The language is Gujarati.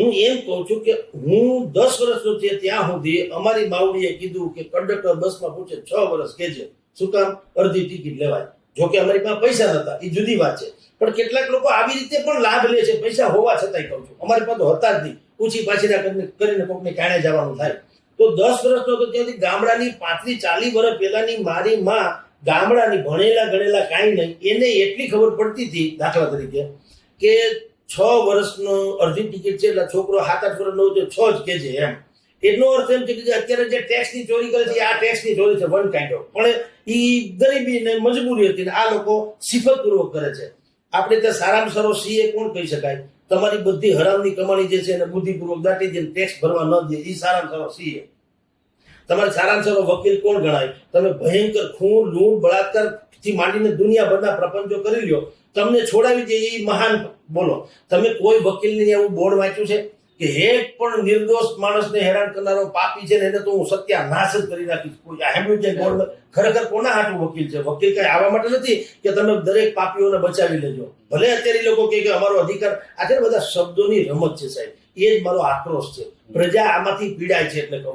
હું એમ કહું છું કે હું દસ વર્ષનો છે ત્યાં સુધી અમારી માવડીએ કીધું કે કંડક્ટર બસમાં પૂછે છ વર્ષ કેજે શું કામ? અડધી ટિકિટ લેવાય. જોકે અમારી પાસે પૈસા નતા એ જુદી વાત છે. પણ કેટલાક લોકો આવી રીતે પણ લાભ લે છે, પૈસા હોવા છતાંય કહું છું. અમારી પાસે તો હતા જ નહીં. પૂછી પાછીના કરીને કરીને કોકને કાણે જવાનું થાય. તો દસ વર્ષનો તો ત્યાંથી ગામડાની પાંત્રી ચાલી વર્ષ પહેલાની મારી માં ગામડાની ભણેલા ગણેલા કાંઈ નહીં. એને એટલી ખબર પડતી હતી દાખલા તરીકે કે છ વર્ષનો અડધી ટિકિટ છે, એટલે છોકરો સાત આઠ વર્ષનો હોય તો છ જ કે છે એમ. એનો અર્થ એમ છે કે અત્યારે જે ટેક્સની ચોરી કરે છે આ ટેક્સની ચોરી છે વન કાઇન્ડ ઓફ પણ એ ગરીબી ને મજબૂરી હતી આ લોકો સિફતપૂર્વક કરે છે. આપણે ત્યાં સારામાં સારો સીએ કોણ કહી શકાય? તમારી બધી હરામની કમાણી જે છે એને બુદ્ધિપૂર્વક દાટી દે ટેક્સ ભરવા ન દે, એ સારામાં સારો સીએ તમારે સારામાં સારો વકીલ કોણ ગણાય? તમે ભયંકર ખૂન લૂણ બળાત્કારથી માંડીને દુનિયાભરના પ્રપંચો કરી લ્યો. તમને છોડાવી દે એ મહાન બોલો. તમે કોઈ વકીલની એવું બોર્ડ વાંચ્યું છે? કે એક પણ નિર્દોષ માણસને હેરાન કરનારો પાપી છે ને એને તો હું સત્યાનાશ જ કરી નાખીશ. કોઈ સાંભળ્યું છે બોર્ડ ખરેખર કોના હાટું વકીલ છે? વકીલ કઈ આવવા માટે નથી કે તમે દરેક પાપીઓને બચાવી લેજો? ભલે અત્યારે લોકો કહે કે અમારો અધિકાર આ બધા શબ્દોની રમત છે સાહેબ, એ જ મારો આક્રોશ છે. પ્રજા આમાંથી પીડાય છે એટલે કહું